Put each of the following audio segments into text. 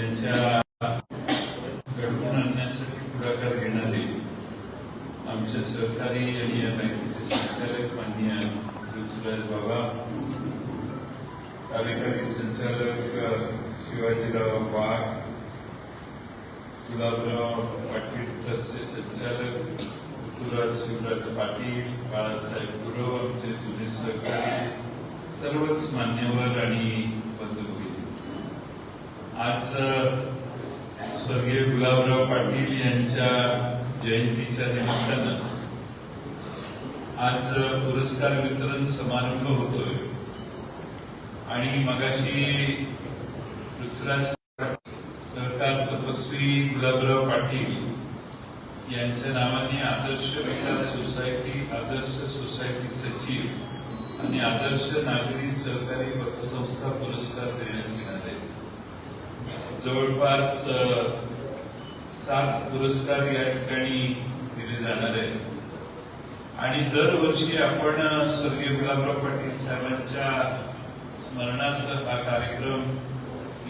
त्यांच्या घडवून आणण्यासाठी पुढाकार घेणारे आमचे सहकारी आणि या बँकेचे संचालक माननीय ऋतुराज बाबा कार्यकारी संचालक शिवाजीराव वाघ गुलाबराव पाटील ट्रस्टचे संचालक ऋतुराज शिवराज पाटील बाळासाहेब गुरव आमचे जुने सहकारी सर्वच मान्यवर आणि आज स्वर्गीय गुलाबराव पाटील यांच्या जयंतीच्या निमित्तानं आज पुरस्कार वितरण समारंभ होतोय. आणि मगाशी पृथ्वीराज सहकार तपस्वी गुलाबराव पाटील यांच्या नावाने आदर्श विकास सोसायटी आदर्श सोसायटी सचिव आणि आदर्श नागरी सहकारी पतसंस्था पुरस्कार देण्यात जवळपास सात पुरस्कार या ठिकाणी दिले जाणार आहेत. आणि दरवर्षी आपण स्वर्गीय गुलाबराव पाटील साहेबांच्या स्मरणार्थ हा कार्यक्रम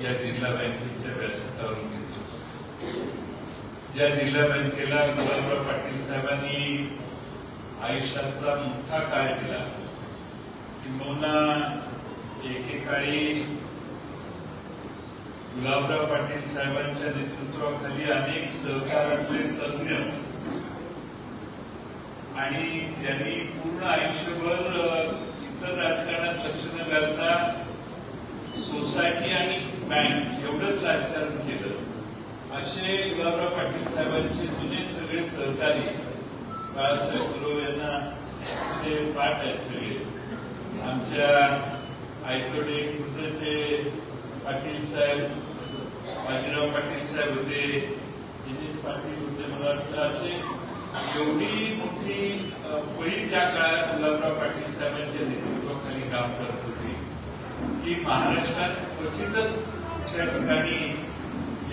या जिल्हा बँकेच्या व्यासपीठावरून घेतो ज्या जिल्हा बँकेला गुलाबराव पाटील साहेबांनी आयुष्याचा मोठा काळ दिला किंबहुना एकेकाळी गुलाबराव पाटील साहेबांच्या नेतृत्वाखाली अनेक सहकारातले तज्ञ आणि ज्यांनी पूर्ण आयुष्यभर इतर राजकारणात लक्ष न घालता सोसायटी आणि बँक एवढंच राजकारण केलं. असे गुलाबराव पाटील साहेबांचे जुने सगळे सहकारी बाळासाहेब गुरव यांना पाठ आहेत सगळे आमच्या आयचोडे कुठचे पाटील साहेब बाजीराव पाटील साहेब होते दिनेश पाटील होते मला वाटतं असे. एवढी मोठी अ, फळी त्या काळात गुलाबराव पाटील साहेबांच्या नेतृत्वाखाली काम करत होती की महाराष्ट्रात क्वचितच त्या ठिकाणी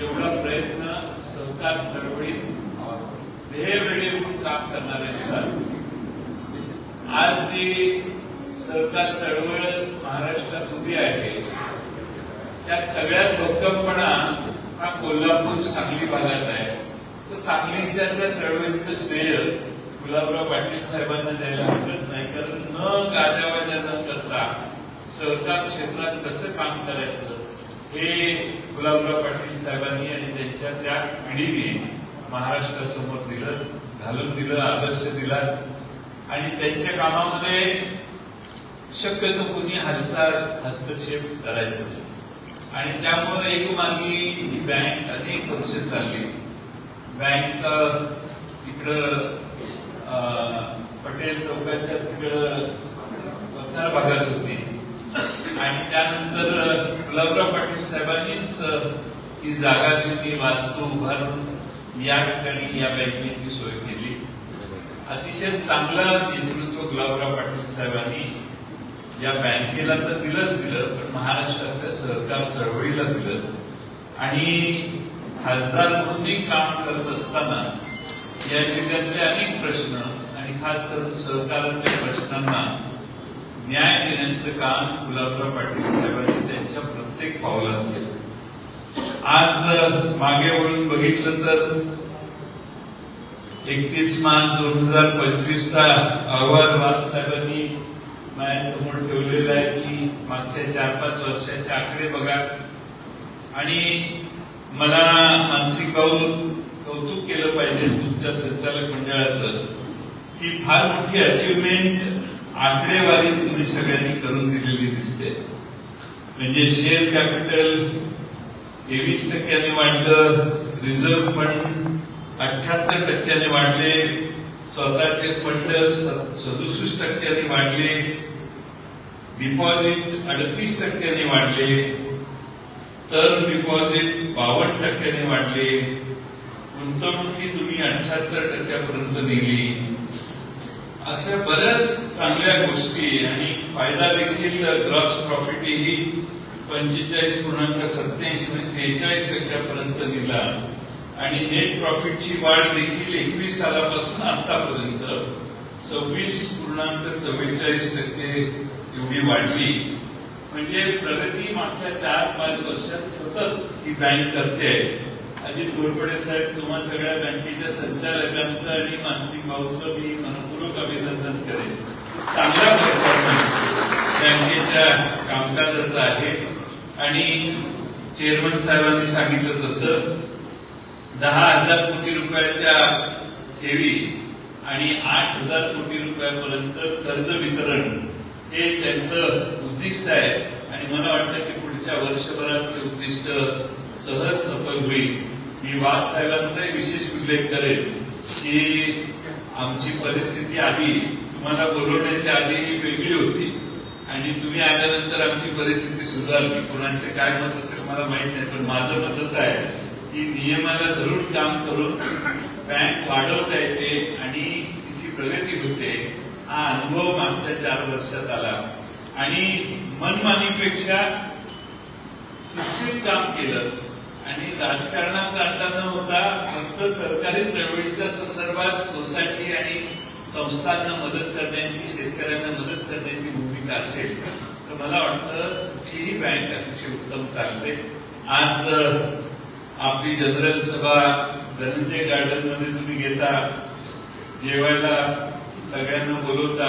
एवढा प्रयत्न सहकार चळवळीत ध्येय वेळेहून काम करणाऱ्यांचा असेल. आज जी सहकार चळवळ महाराष्ट्रात उभी आहे त्यात सगळ्यात भक्कमपणा हा कोल्हापूर सांगली भागात आहे. तर सांगलीच्या त्या चळवळीचं श्रेय गुलाबराव पाटील साहेबांना द्यायला हरकत नाही. कारण न गाजावाजा न करता सहकार क्षेत्रात कसं काम करायचं हे गुलाबराव पाटील साहेबांनी आणि त्यांच्या त्या पिढीने महाराष्ट्रासमोर दिलं घालून दिलं आदर्श दिला. आणि त्यांच्या कामामध्ये शक्यतो कोणी हालचाल हस्तक्षेप करायचं नाही. आणि त्यामुळे एकमार्गी ही बँक अनेक वर्ष चालली. बँक तिकडं पटेल चौकाच्या तिकडं वतार भागात होती. आणि त्यानंतर गुलाबराव पाटील साहेबांनीच ही जागा घेऊन वास्तू उभारून. या ठिकाणी या बँकेची सोय केली. अतिशय चांगला नेतृत्व गुलाबराव पाटील साहेबांनी या बँकेला तर दिलंच दिलं पण महाराष्ट्रातल्या सहकार चळवळीला दिलं. आणि खासदार म्हणूनही काम करत असताना या जिल्ह्यातले अनेक प्रश्न आणि खास करून सहकारातल्या प्रश्नांना न्याय देण्याचं काम गुलाबराव पाटील साहेबांनी त्यांच्या प्रत्येक पावलात केलं. आज मागे वळून बघितलं तर एकतीस मार्च दोन हजार पंचवीसचा अहवाल बाबासाहेबांनी साहेबांनी माझ्यासमोर ठेवलेलं आहे की मागच्या चार पाच वर्षाचे आकडे बघा. आणि मला मानसिक कौल कौतुक केलं पाहिजे तुमच्या संचालक मंडळाचं. ही फार मोठी अचिव्हमेंट आकडेवारी तुम्ही सगळ्यांनी करून दिलेली दिसते. म्हणजे शेअर कॅपिटल तेवीस टक्क्याने वाढलं रिझर्व्ह फंड अठ्याहत्तर टक्क्याने वाढले स्वतःचे फंड सदुसष्ट टक्क्यांनी वाढले डिपॉझिट अडतीस टक्क्यांनी वाढले टर्म डिपॉझिट बावन्न टक्क्यांनी वाढले गुंतवणुकी तुम्ही अठ्याहत्तर टक्क्यापर्यंत नेली. अशा बऱ्याच चांगल्या गोष्टी आणि फायदा देखील ग्रॉस प्रॉफिट ही पंचेचाळीस पूर्णांक सत्याऐंशी सेहेचाळीस टक्क्यापर्यंत दिला. आणि नेट प्रॉफिटची वाढ देखील एकवीस सालापासून आतापर्यंत सव्वीस पूर्णांक चव्वेचाळीस टक्के एवढी वाढली. म्हणजे प्रगती मागच्या चार पाच वर्षात सतत ही बँक करते. अजित घोरपडे साहेब तुम्हा सगळ्या बँकेच्या संचालकांचं आणि मानसिक भाऊचं मी मनपूर्वक अभिनंदन करेन. चांगला परफॉर्मन्स बँकेच्या कामकाजाचा आहे. आणि चेअरमन साहेबांनी सांगितलं तसं दहा हजार कोटी रुपयाच्या ठेवी आणि आठ हजार कोटी रुपयापर्यंत कर्ज वितरण हे त्यांचं उद्दिष्ट आहे. आणि मला वाटतं की पुढच्या वर्षभरात ते उद्दिष्ट सहज सफल होईल. मी वाघ साहेबांचाही विशेष उल्लेख करेन की आमची परिस्थिती आधी तुम्हाला बोलवण्याच्या आधी वेगळी होती. आणि तुम्ही आल्यानंतर आमची परिस्थिती सुधारली. कोणाचे काय मत असेल मला माहीत नाही पण माझं मत असं आहे. की नियमाला धरून काम करून बँक वाढवता येते आणि तिची प्रगती होते हा अनुभव मागच्या चार वर्षात आला. आणि मनमानीपेक्षा सिस्टीम काम केलं. आणि राजकारणाचा अड्डा न होता फक्त सरकारी चळवळीच्या संदर्भात सोसायटी आणि संस्थांना मदत करण्याची शेतकऱ्यांना मदत करण्याची भूमिका असेल तर मला वाटतं कुठलीही बँक अतिशय उत्तम चालते आज आपली जनरल सभा धनंजय गार्डनमध्ये तुम्ही घेता जेवायला सगळ्यांना बोलवता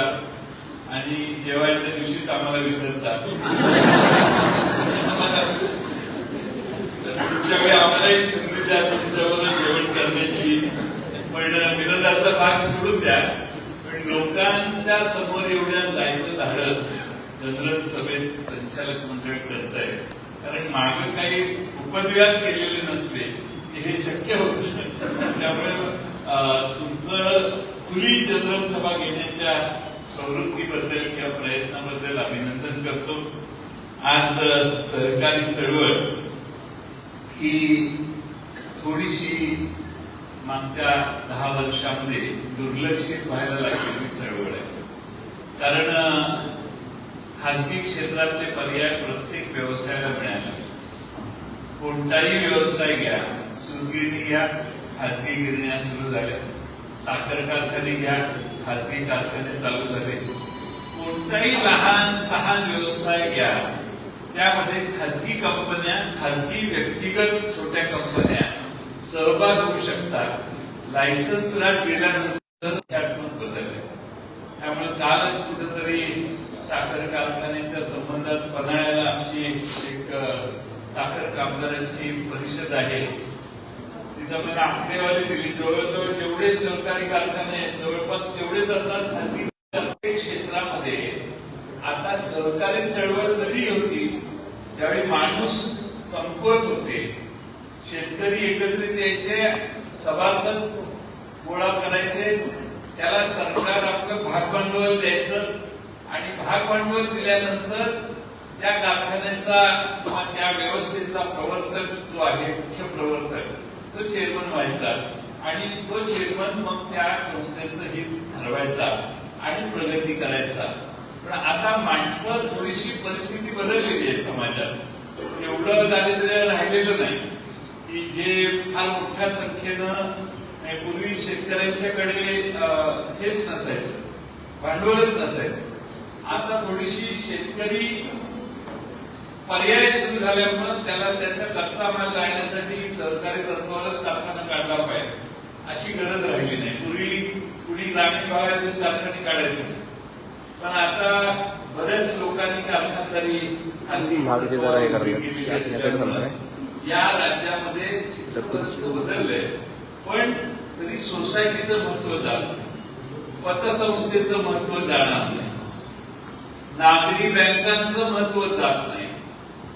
आणि जेवायच्या दिवशीच आम्हाला विसरता. तर पुढच्या वेळी आम्हालाही संधी द्या तुमच्याबरोबर जेवण करण्याची. पण विरोधाचा भाग सोडून द्या. पण लोकांच्या समोर एवढ्या जायचं धाडस जनरल सभेत संचालक मंडळ करत आहे कारण मागं काही उपद्व्याप केलेले नसले हे शक्य होत त्यामुळे अं, तुमचं खुली जनरल सभा घेण्याच्या प्रवृत्तीबद्दल किंवा प्रयत्नाबद्दल अभिनंदन करतो. आज सहकारी चळवळ ही थोडीशी मागच्या दहा वर्षामध्ये दुर्लक्षित व्हायला लागलेली चळवळ आहे. कारण खासगी क्षेत्रातले पर्याय प्रत्येक व्यवसायाला मिळाले कोणताही व्यवसाय घ्या सुरगिरणी घ्या खाजगी गिरण्या सुरू झाल्या. साखर कारखाने घ्या खाजगी कारखाने चालू झाले. कोणताही लहान सहान व्यवसाय घ्या. त्यामध्ये खाजगी कंपन्या खाजगी व्यक्तिगत छोट्या कंपन्या सहभाग होऊ शकतात. लायसन्स राज गेल्यानंतर त्यातून बदलले त्यामुळे कालच कुठेतरी साखर कारखान्याच्या संबंधात पन्हाळ्याला आमची एक साखर कामगारांची परिषद आहे. तिथं मला आकडेवारी दिली. जवळजवळ जेवढे सहकारी कारखाने आहेत जवळपास तेवढे जातात खासगी प्रत्येक क्षेत्रामध्ये आता सहकारी चळवळ कधी होती? ज्यावेळी माणूस कमकुवत होते शेतकरी एकत्रित यायचे सभासद गोळा करायचे त्याला सरकार आपलं भाग भांडवल द्यायचं आणि भाग भांडवल दिल्यानंतर त्या कारखान्याचा किंवा त्या व्यवस्थेचा प्रवर्तक जो आहे मुख्य प्रवर्तक तो चेअरमन व्हायचा. आणि तो चेअरमन मग त्या संस्थेचं हित ठरवायचा आणि प्रगती करायचा. पण आता माणसं थोडीशी परिस्थिती बदललेली आहे समाजात. एवढं दारिद्र्य राहिलेलं नाही की जे फार मोठ्या संख्येनं पूर्वी शेतकऱ्यांच्याकडे हेच नसायचं. भांडवलच नसायचं. आता थोडीशी शेतकरी पर्याय सुरू झाल्यामुळं त्याला त्याचा कच्चा माल गाळण्यासाठी सहकारी तत्वावरच कारखाना काढला पाहिजे. अशी गरज राहिली नाही. पूर्वी कुणी ग्रामीण भागातून कारखाने काढायचे. पण आता बऱ्याच लोकांनी कारखानदारी या राज्यामध्ये बदललंय पण तरी सोसायटीचं महत्त्व जाणं पतसंस्थेचं महत्त्व जाणार नाही. नागरी बँकांचं महत्त्व जात नाही.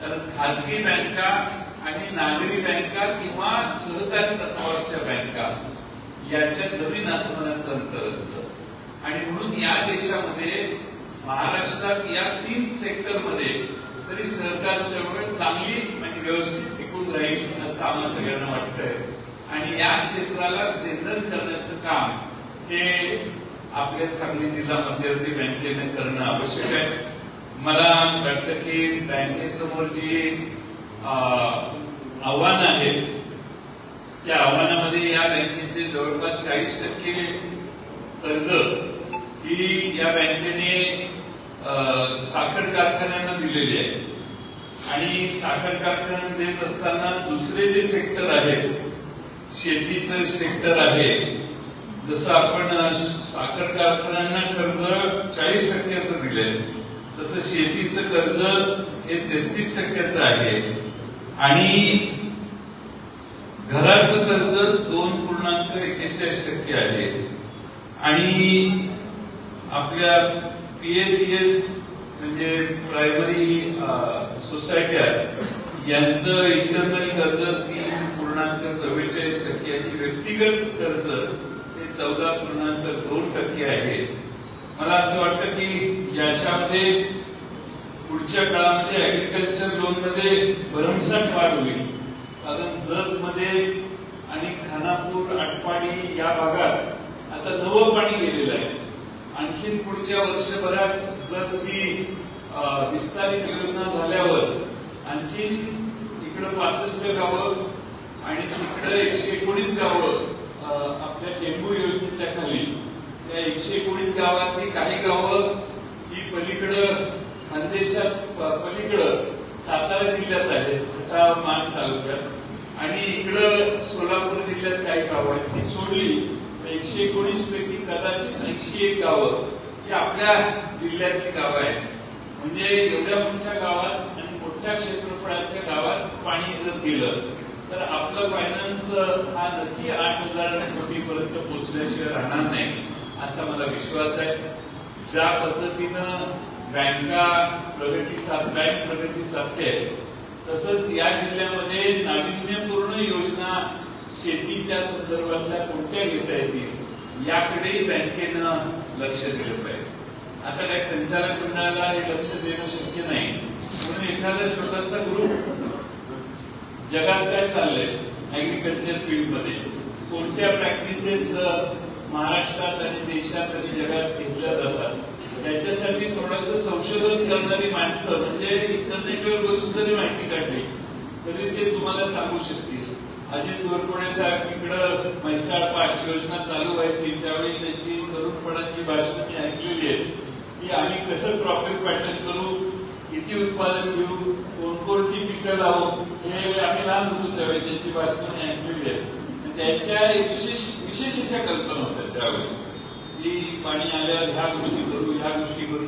कारण खाजगी बँका आणि नागरी बँका किंवा सहकारी तत्वावरच्या बँका यांच्या जमीन आसमानाचं अंतर असतं. आणि म्हणून या देशामध्ये महाराष्ट्रात या तीन सेक्टरमध्ये तरी सरकार चळवळ चांगली आणि व्यवस्थित टिकून राहील असं आम्हा सगळ्यांना वाटतंय. आणि या क्षेत्राला स्ट्रेंथन करण्याचं काम हे आपल्या सांगली जिल्हा मध्यवर्ती बँकेने करणं आवश्यक आहे. मला वाटतं की बँकेसमोर जी आव्हानं आहेत त्या आव्हानामध्ये या बँकेचे जवळपास चाळीस टक्के कर्ज ही या बँकेने साखर कारखान्यांना दिलेली आहे. आणि साखर कारखान्यांना देत असताना दुसरे जे सेक्टर आहेत शेतीचं सेक्टर आहे जसं आपण साखर कारखान्यांना कर्ज चाळीस टक्क्याचं दिलंय. तसं शेतीचं कर्ज हे तेहतीस टक्क्याचं आहे. आणि घराचं कर्ज दोन पूर्णांक एक्केचाळीस टक्के आहे. आणि आपल्या पीएसीएस म्हणजे प्रायमरी सोसायट्या यांचं इंटरनल कर्ज तीन पूर्णांक चव्वेचाळीस टक्के आणि व्यक्तिगत कर्ज हे चौदा पूर्णांक दोन टक्के आहे. मला असं वाटतं की याच्यामध्ये पुढच्या काळामध्ये ऍग्रिकल्चर लोनमध्ये भरमसाठ वाढ होईल. कारण जत मध्ये आणि खानापूर आटपाडी या भागात आता नवं पाणी गेलेलं आहे. आणखीन पुढच्या वर्षभरात जतची विस्तारित योजना झाल्यावर आणखीन इकडं पासष्ट गावं आणि तिकडं एकशे एकोणीस गावं आपल्या टेंबू योजनेच्या खाली. त्या एकशे एकोणीस गावातली काही गावं ही पलीकडं खानदेशा पलीकडं सातारा जिल्ह्यात आहेत मान तालुक्यात. आणि इकडं सोलापूर जिल्ह्यात काही गावं आहेत. ती सोडली. तर एकशे एकोणीस पैकी कदाचित ऐंशी एक गावं ही आपल्या जिल्ह्यातली गावं आहेत. म्हणजे एवढ्या मोठ्या गावात आणि मोठ्या क्षेत्रफळाच्या गावात पाणी जर गेलं तर आपलं फायनान्स हा नक्की आठ हजार कोटीपर्यंत पोहोचल्याशिवाय राहणार नाही. असा मला विश्वास आहे. ज्या पद्धतीनं बँका प्रगती साध बँक प्रगती साधते तसंच या जिल्ह्यामध्ये नाविन्यपूर्ण योजना शेतीच्या संदर्भातल्या कोणत्या घेता येतील याकडे बँकेनं लक्ष दिलं पाहिजे. आता काही संचालक मंडळाला हे लक्ष देणं शक्य नाही. म्हणून एखादा छोटासा ग्रुप जगात काय चाललंय? ऍग्रिकल्चर फील्डमध्ये कोणत्या प्रॅक्टिसेस महाराष्ट्रात आणि देशात आणि जगात घेतल्या जातात. त्याच्यासाठी थोडस संशोधन करणारी माणसं म्हणजे इंटरनेटवर बसून जरी माहिती काढली तरी ते तुम्हाला सांगू शकतील. अजित गोरपुणे साहेब इकडं म्हैसाळ पाठ योजना चालू व्हायची त्यावेळी त्यांची तरुणपणाची भाषण मी ऐकलेली आहे. की आम्ही कसं प्रॉफिट पॅटर्न करू किती उत्पादन घेऊ कोणकोणती पिकं लावू हे आम्ही लहान होतो त्यावेळी त्यांची भाषण मी ऐकलेली आहे. त्यांच्या एक विशेष विशेष अशा कल्पना होत्या त्यावेळी. की पाणी आल्यावर ह्या गोष्टी करू ह्या गोष्टी करू.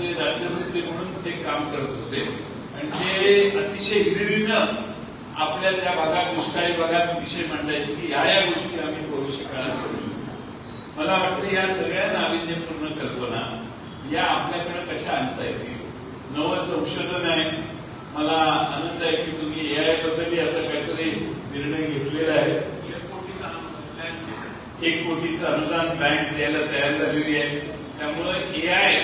ते राज्यमंत्री म्हणून ते काम करत होते. आणि ते अतिशय हिरिरीनं आपल्या त्या भागात दुष्काळी भागात विषय मांडायचे की या या गोष्टी आम्ही करू शकणार मला वाटतं या सगळ्या नाविन्यपूर्ण कल्पना या आपल्याकडे कशा आणता येतील? नवं संशोधन आहे. मला आनंद आहे की तुम्ही ए आय बद्दलही आता काहीतरी निर्णय घेतलेला आहे. एक कोटीचं अनुदान बँक द्यायला तयार झालेली आहे. त्यामुळं ए आय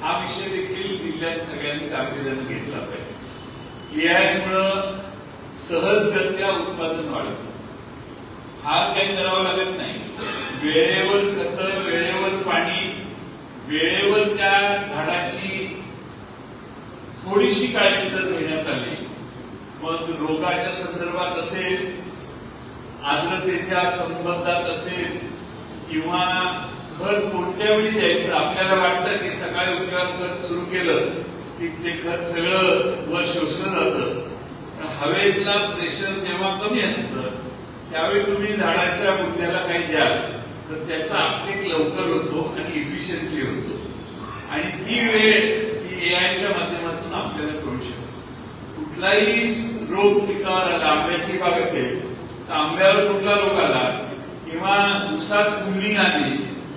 हा विषय देखील जिल्ह्यात सगळ्यांनी गांभीर्याने घेतला पाहिजे. ए आय मुळे सहजगत्या उत्पादन वाढतं. हा काही करावा लागत नाही. वेळेवर खत वेळेवर पाणी वेळेवर त्या झाडाची थोडीशी काळजी जर घेण्यात आली मग रोगाच्या संदर्भात असेल आर्द्रतेच्या संबंधात असेल किंवा खत कोणत्या वेळी द्यायचं आपल्याला वाटतं की सकाळी उठल्यावर खत सुरू केलं की ते खत सगळं वर शोषलं जातं. हवेतला प्रेशर जेव्हा कमी असतं त्यावेळी तुम्ही झाडाच्या मुद्द्याला काही द्याल तर त्याचा अपटेक लवकर होतो आणि इफिशियंटली होतो. आणि ती वेळ ही एआयच्या माध्यमातून आपल्याला कळू शकतो. कुठलाही रोग पिकावर आला आंब्याची बाग असेल तांब्यावर कुठला रोग आला किंवा उसात फुलणी आली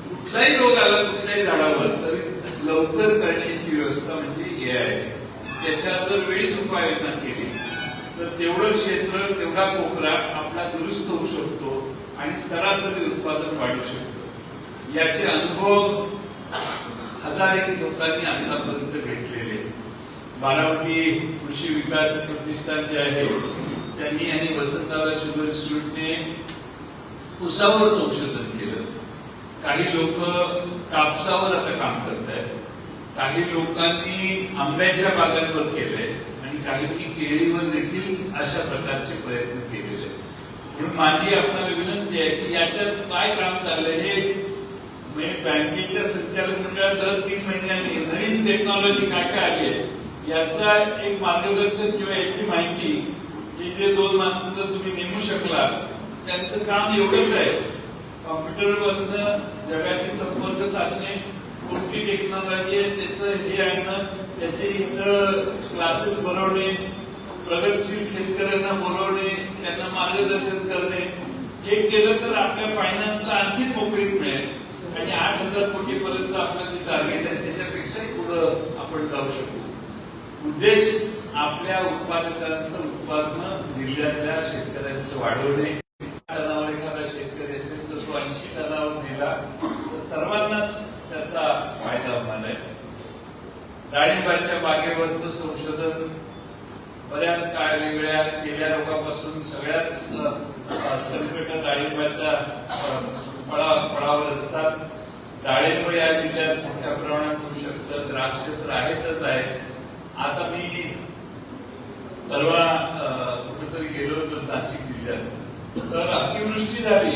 कुठलाही रोग आला कुठल्याही झाडावर तरी लवकर करण्याची व्यवस्था म्हणजे हे आहे. त्याच्यात जर वेळीच उपाययोजना केली. तर तेवढं क्षेत्र तेवढा कोपरा आपला दुरुस्त होऊ शकतो आणि सरासरी उत्पादन वाढू शकतो. याचे अनुभव हजार एक लोकांनी आतापर्यंत घेतलेले. बारामती कृषी विकास प्रतिष्ठान जे आहे त्यांनी आणि वसंतदादा शुगर इन्स्टिट्यूटने उसावर संशोधन केलं. काही लोक कापसावर आता काम करत आहेत काही लोकांनी आंब्याच्या बागांवर केलंय आणि काहींनी केळीवर देखील अशा प्रकारचे प्रयत्न केलेले म्हणून माझी आपल्याला विनंती आहे की याच्यात काय काम चाललंय हे म्हणजे बँकेच्या संचालक मंडळात दर तीन महिन्यांनी नवीन टेक्नॉलॉजी काय काय आली आहे याचा एक मार्गदर्शन किंवा याची माहिती ही जे दोन माणसं जर तुम्ही नेमू शकला त्यांचं काम एवढंच आहे. कॉम्प्युटर बसणं जगाशी संपर्क साधणे कोणती टेक्नॉलॉजी आहे त्याचं हे आणणं त्याचे इथं क्लासेस भरवणे प्रगतशील शेतकऱ्यांना बोलवणे त्यांना मार्गदर्शन करणे. हे केलं तर आपल्या फायनान्सला आणखी मोकळी मिळेल. आणि आठ हजार कोटी पर्यंत आपलं जे टार्गेट आहे त्याच्यापेक्षाही पुढं आपण जाऊ शकू. उद्देश आपल्या उत्पादकांचं उत्पादन जिल्ह्यातल्या शेतकऱ्यांचं वाढवणे टनावर एखादा शेतकरी असेल तर तो ऐंशी टनावर नेला तर सर्वांनाच त्याचा फायदा होणार आहे. डाळिंबाच्या बागेवरचं संशोधन बऱ्याच काळ वेगळ्या गेल्या रोगापासून सगळ्याच संकट डाळिंबाच्या फळा फळावर असतात. डाळिंब या जिल्ह्यात मोठ्या प्रमाणात होऊ शकतं. द्राक्ष तर आहेतच आहे आता मी परवा कुठेतरी गेलो होतो नाशिक जिल्ह्यात. तर अतिवृष्टी झाली.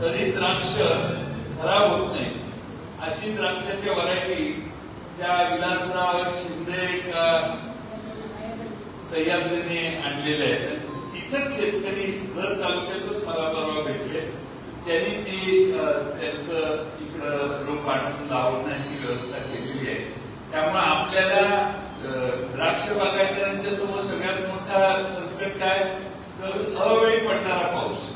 तरी द्राक्ष खराब होत नाही. अशी द्राक्षाच्या व्हरायटी त्या विलासराव शिंदे का सह्याद्रीने आणलेले आहेत. तिथंच शेतकरी जर तालुक्यातच मला परवा भेटले त्यांनी ती त्यांचं इकडं रोप आणून लावण्याची व्यवस्था केलेली आहे. त्यामुळे आपल्याला द्राक्ष बागायतदारांच्या समोर सगळ्यात मोठा संकट काय? तर अवेळी पडणारा पाऊस.